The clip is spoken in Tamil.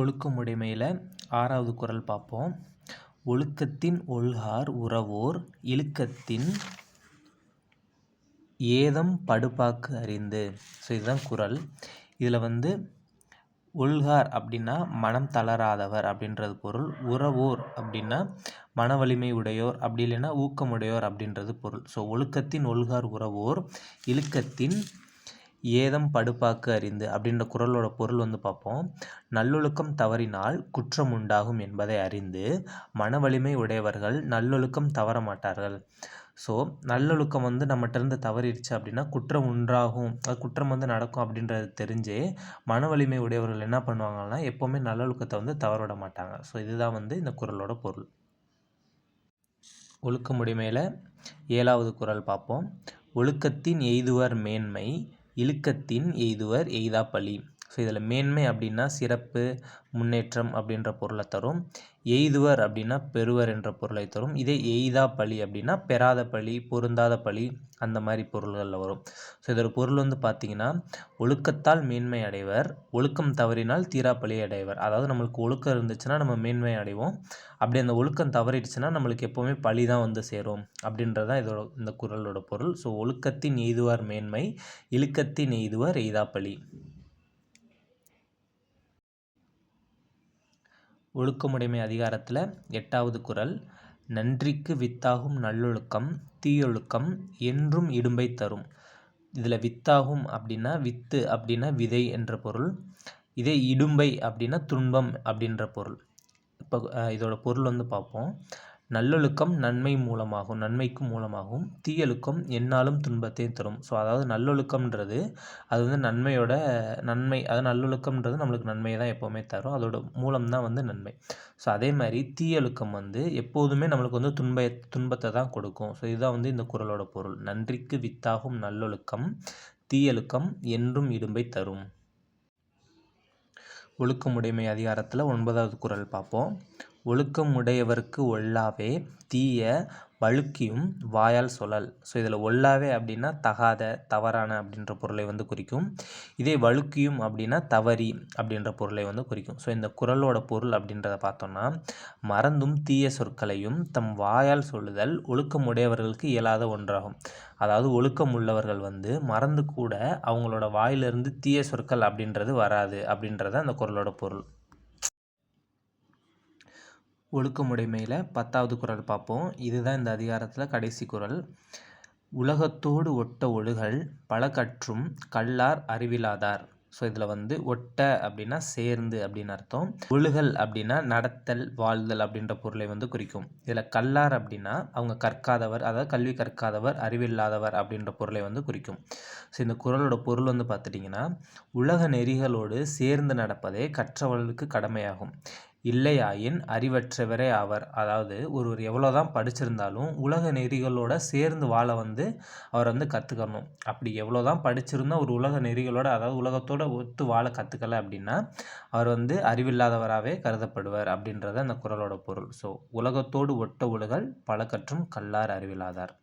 ஒழுக்கமுடைமையில் ஆறாவது குறள் பார்ப்போம். ஒழுக்கத்தின் ஒல்கார் உறவோர் இழுக்கத்தின் ஏதம் படுபாக்கு அறிந்து. ஸோ இதுதான் குறள் இதில் வந்து ஒல்கார் அப்படின்னா மனம் தளராதவர் அப்படின்றது பொருள். உறவோர் அப்படின்னா மன வலிமை உடையோர் அப்படி இல்லைன்னா ஊக்கமுடையோர் அப்படின்றது பொருள். ஸோ ஒழுக்கத்தின் ஒழுகார் உறவோர் இழுக்கத்தின் ஏதம் படுப்பாக்கு அறிந்து அப்படின்ற குரலோட பொருள் வந்து பார்ப்போம். நல்லொழுக்கம் தவறினால் குற்றம் உண்டாகும் என்பதை அறிந்து மன வலிமை உடையவர்கள் நல்லொழுக்கம் தவற மாட்டார்கள். ஸோ நல்லொழுக்கம் வந்து நம்மகிட்டருந்து தவறிடுச்சு அப்படின்னா குற்றம் உண்டாகும். அது குற்றம் வந்து நடக்கும் அப்படின்றது தெரிஞ்சே மன வலிமை உடையவர்கள் என்ன பண்ணுவாங்கன்னா எப்போவுமே நல்லொழுக்கத்தை வந்து தவற விட மாட்டாங்க. ஸோ இதுதான் வந்து இந்த குரலோட பொருள். ஒழுக்கமுடைமையில் ஏழாவது குரல் பார்ப்போம். ஒழுக்கத்தின் எய்துவர் மேன்மை இழுக்கத்தின் எய்துவர் எய்தா ஸோ இதில் மேன்மை அப்படின்னா சிறப்பு முன்னேற்றம் அப்படின்ற பொருளை தரும். எய்துவர் அப்படின்னா பெறுவர் என்ற பொருளை தரும். இதே எய்தா பழி அப்படின்னா பெறாத பழி பொருந்தாத பழி அந்த மாதிரி பொருள்களில் வரும். ஸோ இதோட பொருள் வந்து பார்த்திங்கன்னா ஒழுக்கத்தால் மேன்மை அடைவர் ஒழுக்கம் தவறினால் தீரா பழி அடைவர். அதாவது நம்மளுக்கு ஒழுக்கம் இருந்துச்சுன்னா நம்ம மேன்மை அடைவோம். அப்படி அந்த ஒழுக்கம் தவறிடுச்சுன்னா நம்மளுக்கு எப்போவுமே பழி தான் வந்து சேரும் அப்படின்றதான் இதோட இந்த குரலோட பொருள். ஸோ ஒழுக்கத்தின் எய்துவார் மேன்மை இழுக்கத்தின் எய்துவார் எய்தா பழி. ஒழுக்கமுடைமை அதிகாரத்தில் எட்டாவது குரல். நன்றிக்கு வித்தாகும் நல்லொழுக்கம் தீயொழுக்கம் என்றும் இடும்பை தரும். இதில் வித்தாகும் அப்படின்னா வித்து அப்படின்னா விதை என்ற பொருள். இதே இடும்பை அப்படின்னா துன்பம் அப்படின்ற பொருள். இப்போ இதோட பொருள் வந்து பார்ப்போம். நல்லொழுக்கம் நன்மை மூலமாகும் நன்மைக்கு மூலமாகும். தீயொழுக்கம் என்னாலும் துன்பத்தை தரும். ஸோ அதாவது நல்லொழுக்கம்ன்றது அது வந்து நன்மையோட நன்மை. அது நல்லொழுக்கம்ன்றது நம்மளுக்கு நன்மையை தான் எப்போவுமே தரும். அதோட மூலம் தான் வந்து நன்மை. ஸோ அதே மாதிரி தீயொழுக்கம் வந்து எப்போதுமே நம்மளுக்கு வந்து துன்ப துன்பத்தை தான் கொடுக்கும். ஸோ இதுதான் வந்து இந்த குரலோட பொருள். நன்றிக்கு வித்தாகும் நல்லொழுக்கம் தீயொழுக்கம் என்றும் இடும்பை தரும். ஒழுக்கமுடைமை அதிகாரத்தில் ஒன்பதாவது குரல் பார்ப்போம். ஒழுக்கம் உடையவர்க்கு ஒல்லாவே தீய வழுக்கியும் வாயால் சொல்லல். ஸோ இதில் ஒல்லாவே அப்படின்னா தகாத தவறான அப்படின்ற பொருளை வந்து குறிக்கும். இதே வழுக்கியும் அப்படின்னா தவறி அப்படின்ற பொருளை வந்து குறிக்கும். ஸோ இந்த குரலோட பொருள் அப்படின்றத பார்த்தோம்னா மறந்தும் தீய சொற்களையும் தம் வாயால் சொல்லுதல் ஒழுக்கம் உடையவர்களுக்கு இயலாத ஒன்றாகும். அதாவது ஒழுக்கம் உள்ளவர்கள் வந்து மறந்து கூட அவங்களோட வாயிலிருந்து தீய சொற்கள் அப்படின்றது வராது அப்படின்றத அந்த குரலோட பொருள். ஒழுக்கமுடைமையில் பத்தாவது குரல் பார்ப்போம். இதுதான் இந்த அதிகாரத்தில் கடைசி குரல். உலகத்தோடு ஒட்ட ஒழுகல் பல கற்றும் கல்லார் அறிவிலாதார். ஸோ இதில் வந்து ஒட்ட அப்படின்னா சேர்ந்து அப்படின்னு அர்த்தம். ஒழுகல் அப்படின்னா நடத்தல் வாழ்தல் அப்படின்ற பொருளை வந்து குறிக்கும். இதில் கல்லார் அப்படின்னா அவங்க கற்காதவர் அதாவது கல்வி கற்காதவர் அறிவில்லாதவர் அப்படின்ற பொருளை வந்து குறிக்கும். ஸோ இந்த குரலோட பொருள் வந்து பார்த்துட்டிங்கன்னா உலக நெறிகளோடு சேர்ந்து நடப்பதே கற்றவர்களுக்கு கடமையாகும். இல்லையாயின் அறிவற்றவரே ஆவர் அதாவது ஒருவர் எவ்வளோ தான் படிச்சிருந்தாலும் உலக நெறிகளோட சேர்ந்து வாழ வந்து அவர் வந்து கற்றுக்கணும் அப்படி எவ்வளோ தான் படிச்சிருந்தால் ஒரு உலக நெறிகளோட அதாவது உலகத்தோட ஒத்து வாழ கற்றுக்கல அப்படின்னா அவர் வந்து அறிவில்லாதவராகவே கருதப்படுவார் அப்படின்றத அந்த குரலோட பொருள். ஸோ உலகத்தோடு ஒட்ட உலகல் பல கற்றும் கல்லார் அறிவில்லாதார்